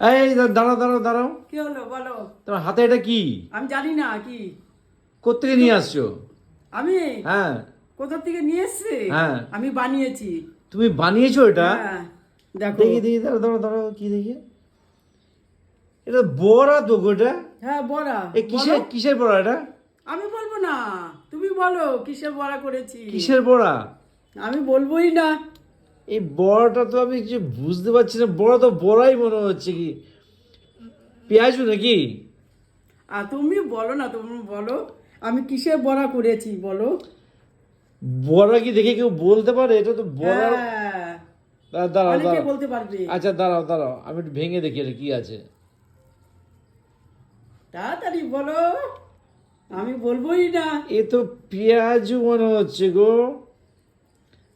এই দাঁড়াও দাঁড়াও দাঁড়াও কি হলো বলো। তোমার হাতে এটা কি? আমি জানি না কি? কোথেকে নিয়ে আসছো? আমি? হ্যাঁ। কোথা থেকে নিয়ে এসছি? হ্যাঁ। আমি বানিয়েছি। তুমি বানিয়েছো এটা? হ্যাঁ, দেখো। দেখি দেখি দাঁড়াও দাঁড়াও দাঁড়াও কি দেখি? এটা বড়া তো গো এটা। হ্যাঁ বড়া। এ কিসের কিসের বড়া এটা? আমি বলব না। তুমি বলো কিসের বড়া করেছি? কিসের বড়া? আমি বলবোই না। এই বড়াটা তো আমি কিছু বুঝতে পারছি না। বড়া তো বড়াই মনে হচ্ছে কি। পেঁয়াজু নাকি? আর তুমি বলো না তুমি বলো। আমি কিসের বড়া করেছি বলো। বড়া কি দেখে কেউ বলতে পারে? এটা তো বড়া। হ্যাঁ। দাঁড়াও দাঁড়াও দাঁড়াও। বলতে পারবে। আচ্ছা দাঁড়াও দাঁড়াও। আমি একটু ভেঙে দেখি এটা কি আছে। তাড়াতাড়ি বলো। আমি বলবোই না। এ তো পেঁয়াজু মনে হচ্ছে গো।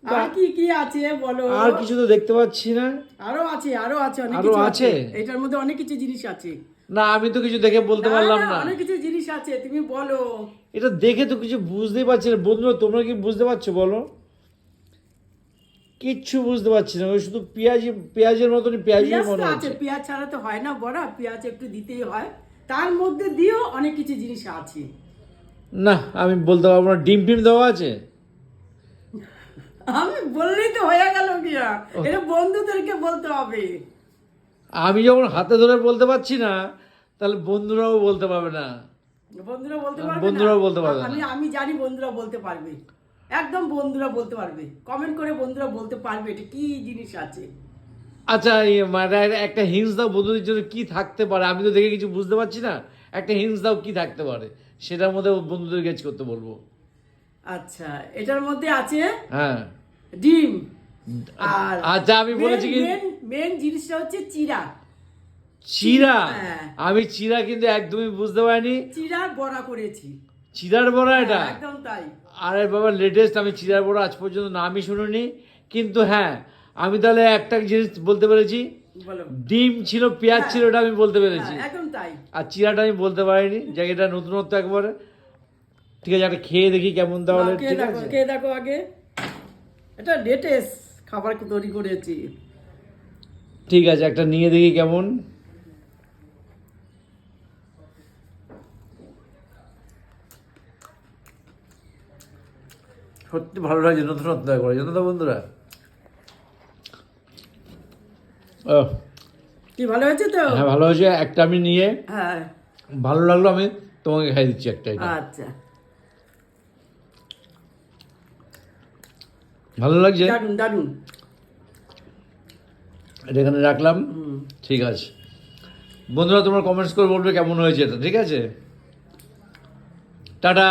আর কি কি আছে বলো? আর কিছু তো দেখতে পাচ্ছি না। আরও আছে আরও আছে অনেক কিছু আছে? এটার মধ্যে অনেক কিছু জিনিস আছে। না আমি তো কিছু দেখে বলতে পারলাম না, অনেক কিছু জিনিস আছে তুমি বলো। এটা দেখে তো কিছু বুঝতেই পারছি না। বন্ধুরা তোমরা কি বুঝতে পারছ বলো? কিচ্ছু বুঝতে পারছি না। ওই শুধু পেঁয়াজ পেঁয়াজের মতনই পেঁয়াজই পেঁয়াজ মনে হচ্ছে। পেঁয়াজ ছাড়া তো হয় না বড়া পেঁয়াজ একটু দিতেই হয়। তার মধ্যে দিয়েও অনেক কিছু জিনিস আছে। না আমি বলতে পারব না। ডিম টিম দেওয়া আছে? আমি বললেই তো হয়ে গেল গিয়া এটা বন্ধুদেরকে বলতে হবে। আমি যখন হাতে ধরে বলতে পারছি না তাহলে বন্ধুরাও বলতে পারবে না। বন্ধুরা বলতে পারবে? বন্ধুরাও বলতে পারবে না। আমি আমি জানি বন্ধুরা বলতে পারবে। একদম বন্ধুরা বলতে পারবে। কমেন্ট করে বন্ধুরা বলতে পারবে এটা কি জিনিস আছে। আচ্ছা এই মানে একটা হিংস দাও বন্ধুদের জন্য কি থাকতে পারে। আমি তো দেখে কিছু বুঝতে পারছি না। একটা হিংস দাও কি থাকতে পারে। সেটার মধ্যে বন্ধুদের গেজ করতে বলব। আচ্ছা এটার মধ্যে আছে হ্যাঁ। ডিম। আর আচ্ছা আমি বলেছি কি মেন জিনিসটা হচ্ছে চিরা চিরা হ্যাঁ। আমি চিরা কিন্তু একদমই বুঝতে পারিনি। চিরার বড়া করেছি। চিরার বড়া এটা? হ্যাঁ, একদম তাই। আরে বাবা লেটেস্ট আমি চিরার বড়া আজ পর্যন্ত নামই শুনিনি। কিন্তু হ্যাঁ আমি তাহলে একটা জিনিস বলতে পেরেছি। ডিম ছিল পেঁয়াজ ছিল ওটা আমি বলতে পেরেছি। হ্যাঁ, একদম তাই। আর চিরাটা আমি বলতে পারিনি। জায়গাটা নতুনত্ব একবারে। ঠিক আছে একটা খেয়ে দেখি কেমন তাহলে খেয়ে দেখো আছে? কে দেখো আগে। এটা লেটেস্ট খাবার তৈরি করেছি। ঠিক আছে একটা নিয়ে দেখি কেমন। সত্যি ভালো লাগছে নতুনত্ব একবারে জানো তো বন্ধুরা? ও। কি ভালো হয়েছে তো? হ্যাঁ ভালো হয়েছে একটা আমি নিয়ে হ্যাঁ। ভালো লাগল আমি তোমাকে খাই দিচ্ছি একটা আচ্ছা। ভালো লাগছে? দারুণ দারুণ এটা এখানে রাখলাম। ঠিক আছে। বন্ধুরা তোমার কমেন্টস করে বলবে কেমন হয়েছে এটা ঠিক আছে? টাটা!